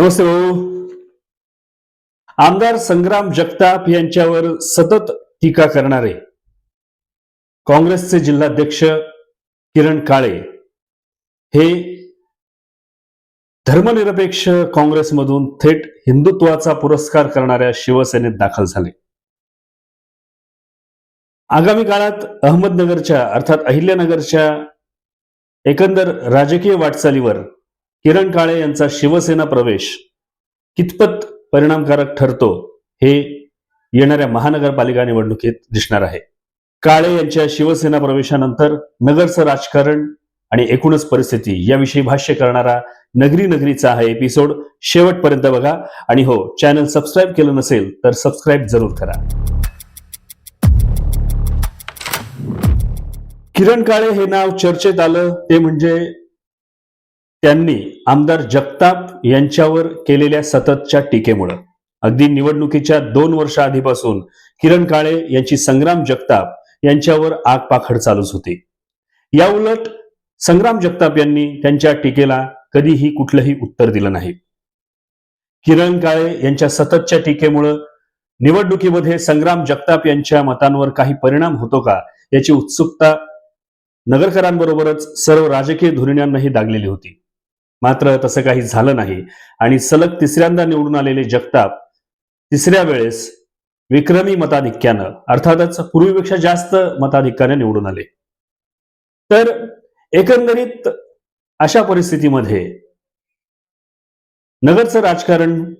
नमस्ते भाऊ. आमदार संग्राम जगताप यांच्यावर सतत टीका करणारे काँग्रेसचे जिल्हाध्यक्ष किरण काळे हे धर्मनिरपेक्ष काँग्रेसमधून थेट हिंदुत्वाचा पुरस्कार करणाऱ्या शिवसेनेत दाखल झाले. आगामी काळात अहमदनगरच्या अर्थात अहिल्यानगरच्या एकंदर राजकीय वाटचालीवर किरण काळे यांचा शिवसेना प्रवेश कितपत परिणामकारक ठरतो हे येणाऱ्या महानगरपालिका निवडणुकीत दिसणार आहे. काळे यांच्या शिवसेना प्रवेशानंतर नगरचं राजकारण आणि एकूणच परिस्थिती याविषयी भाष्य करणारा नगरी नगरीचा हा एपिसोड शेवटपर्यंत बघा आणि हो चॅनल सबस्क्राईब केलं नसेल तर सबस्क्राईब जरूर करा. किरण काळे हे नाव चर्चेत आलं ते म्हणजे त्यांनी आमदार जगताप यांच्यावर केलेल्या सततच्या टीकेमुळं. अगदी निवडणुकीच्या दोन वर्ष आधीपासून किरण काळे यांची संग्राम जगताप यांच्यावर आगपाखड चालूच होती. या उलट संग्राम जगताप यांनी त्यांच्या टीकेला कधीही कुठलंही उत्तर दिलं नाही. किरण काळे यांच्या सततच्या टीकेमुळं निवडणुकीमध्ये संग्राम जगताप यांच्या मतांवर काही परिणाम होतो का याची उत्सुकता नगरकरांबरोबरच सर्व राजकीय धुरिण्यांनाही दागलेली होती. मात्र तसं काही झालं नाही. आणि सलग तिसऱ्यांदा निवडून आलेले जगताप तिसऱ्या वेळेस विक्रमी मताधिक्यानं अर्थातच पूर्वीपेक्षा जास्त मताधिक्याने निवडून आले. तर एकंदरीत अशा परिस्थितीमध्ये नगरचं राजकारण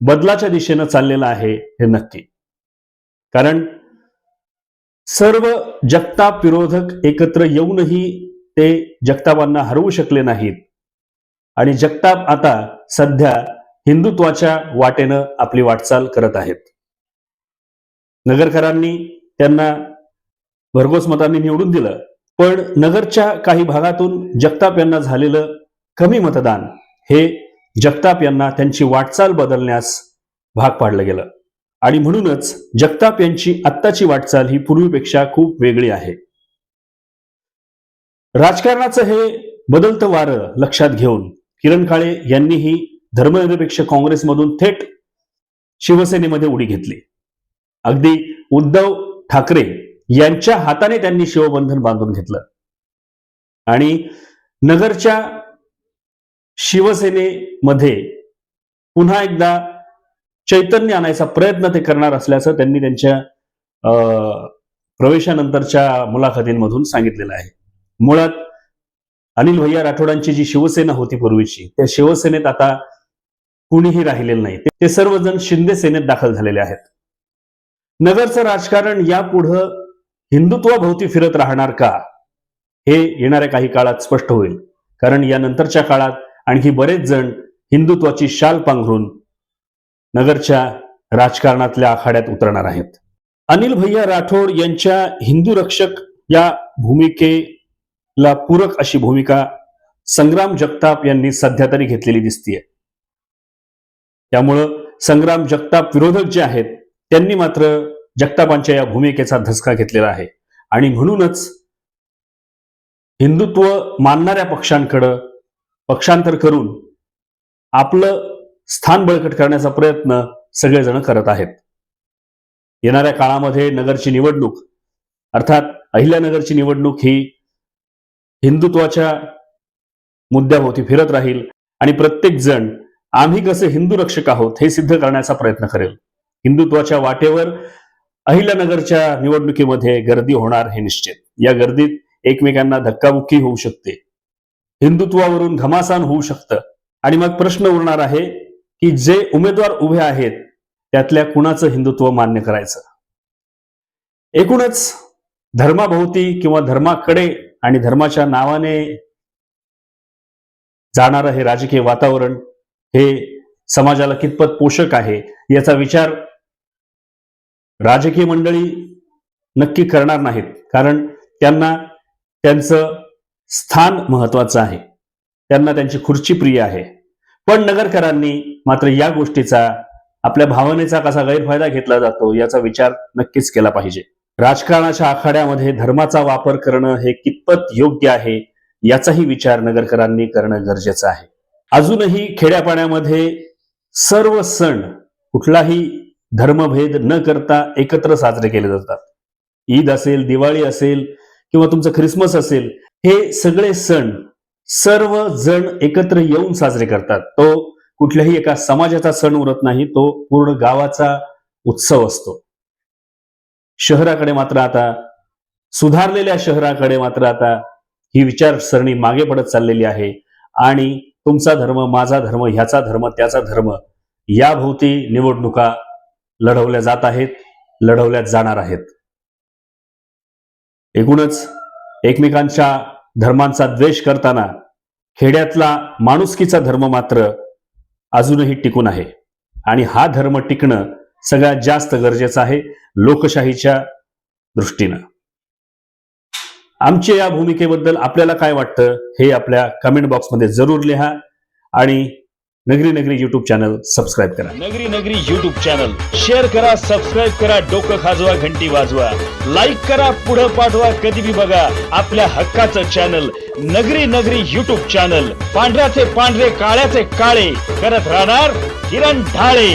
बदलाच्या दिशेनं चाललेलं आहे हे नक्की. कारण सर्व जगताप विरोधक एकत्र येऊनही ते जगतापांना हरवू शकले नाहीत. आणि जगताप आता सध्या हिंदुत्वाच्या वाटेनं आपली वाटचाल करत आहेत. नगरकरांनी त्यांना भरघोस मतांनी निवडून दिलं पण नगरच्या काही भागातून जगताप यांना झालेलं कमी मतदान हे जगताप यांना त्यांची वाटचाल बदलण्यास भाग पाडलं गेलं. आणि म्हणूनच जगताप यांची आत्ताची वाटचाल ही पूर्वीपेक्षा खूप वेगळी आहे. राजकारणाचं हे बदलतं वारं लक्षात घेऊन किरण काळे यांनीही धर्मनिरपेक्ष काँग्रेसमधून थेट शिवसेनेमध्ये उडी घेतली. अगदी उद्धव ठाकरे यांच्या हाताने त्यांनी शिवबंधन बांधून घेतलं. आणि नगरच्या शिवसेनेमध्ये पुन्हा एकदा चैतन्य आणायचा प्रयत्न ते करणार असल्याचं त्यांनी त्यांच्या अं, प्रवेशानंतरच्या मुलाखतींमधून सांगितलेलं आहे. मुळात अनिल भैया राठोडांची जी शिवसेना होती पूर्वीची त्या शिवसेनेत आता कुणीही राहिलेलं नाही. ते सर्वजण शिंदे सेनेत दाखल झालेले आहेत. नगरचं राजकारण यापुढं हिंदुत्वाभोवती फिरत राहणार का? हे येणाऱ्या काही काळात स्पष्ट होईल. कारण या नंतरच्या काळात आणखी बरेच जण हिंदुत्वाची शाल पांघरून नगरच्या राजकारणातल्या आखाड्यात उतरणार आहेत. अनिल भैया राठोड यांच्या हिंदू रक्षक या ला पूरक अशी भूमिका संग्राम जगताप यांनी सध्या तरी घेतलेली दिसतीये. त्यामुळं संग्राम जगताप विरोधक जे आहेत त्यांनी मात्र जगतापांच्या या भूमिकेचा धसका घेतलेला आहे. आणि म्हणूनच हिंदुत्व मानणाऱ्या पक्षांकडं पक्षांतर करून आपलं स्थान बळकट करण्याचा प्रयत्न सगळेजण करत आहेत. येणाऱ्या काळामध्ये नगरची निवडणूक अर्थात अहिल्यानगरची निवडणूक ही हिंदुत्वाच्या मुद्द्याभोवती फिरत राहील आणि प्रत्येक जण आम्ही कसे हिंदू रक्षक आहोत हे सिद्ध करण्याचा प्रयत्न करेल. हिंदुत्वाच्या वाटेवर अहिल्यानगरच्या निवडणुकीमध्ये गर्दी होणार हे निश्चित. या गर्दीत एकमेकांना धक्काबुक्की होऊ शकते. हिंदुत्वावरून घमासान होऊ शकतं. आणि मग प्रश्न उरणार आहे की जे उमेदवार उभे आहेत त्यातल्या कुणाचं हिंदुत्व मान्य करायचं? एकूणच धर्माभोवती किंवा धर्माकडे आणि धर्माच्या नावाने जाणारं हे राजकीय वातावरण हे समाजाला कितपत पोषक आहे याचा विचार राजकीय मंडळी नक्की करणार नाहीत. कारण त्यांना त्यांचं स्थान महत्वाचं आहे. त्यांना त्यांची खुर्ची प्रिय आहे. पण नगरकरांनी मात्र या गोष्टीचा आपल्या भावनेचा कसा गैरफायदा घेतला जातो याचा विचार नक्कीच केला पाहिजे. राजकारणाच्या आखाड्यामध्ये धर्माचा वापर करणं हे कितपत योग्य आहे याचाही विचार नगरकरांनी करणं गरजेचं आहे. अजूनही खेड्यापाड्यामध्ये सर्व सण कुठलाही धर्मभेद न करता एकत्र साजरे केले जातात. ईद असेल दिवाळी असेल किंवा तुमचं ख्रिसमस असेल हे सगळे सण सर्व जण एकत्र येऊन साजरे करतात. तो कुठल्याही एका समाजाचा सण उरत नाही तो पूर्ण गावाचा उत्सव असतो. शहराकडे मात्र आता सुधारलेल्या शहराकडे मात्र आता ही विचारसरणी मागे पडत चाललेली आहे. आणि तुमचा धर्म माझा धर्म ह्याचा धर्म त्याचा धर्म याभोवती निवडणुका लढवल्या जात आहेत लढवल्या जाणार आहेत. एकूणच एकमेकांच्या धर्मांचा द्वेष करताना खेड्यातला माणुसकीचा धर्म मात्र अजूनही टिकून आहे. आणि हा धर्म टिकणं सगळ्यात जास्त गरजेचं आहे लोकशाहीच्या दृष्टीनं. आमच्या या भूमिकेबद्दल आपल्याला काय वाटतं हे आपल्या कमेंट बॉक्समध्ये जरूर लिहा आणि नगरी नगरी युट्यूब चॅनल सबस्क्राईब करा. नगरी नगरी युट्यूब चॅनल शेअर करा सबस्क्राईब करा डोकं खाजवा घंटी वाजवा. लाईक करा पुढं पाठवा कधी बी बघा आपल्या हक्काचं चॅनल नगरी नगरी युट्यूब चॅनल पांढऱ्याचे पांढरे काळ्याचे काळे. करत राहणार किरण ढाळे.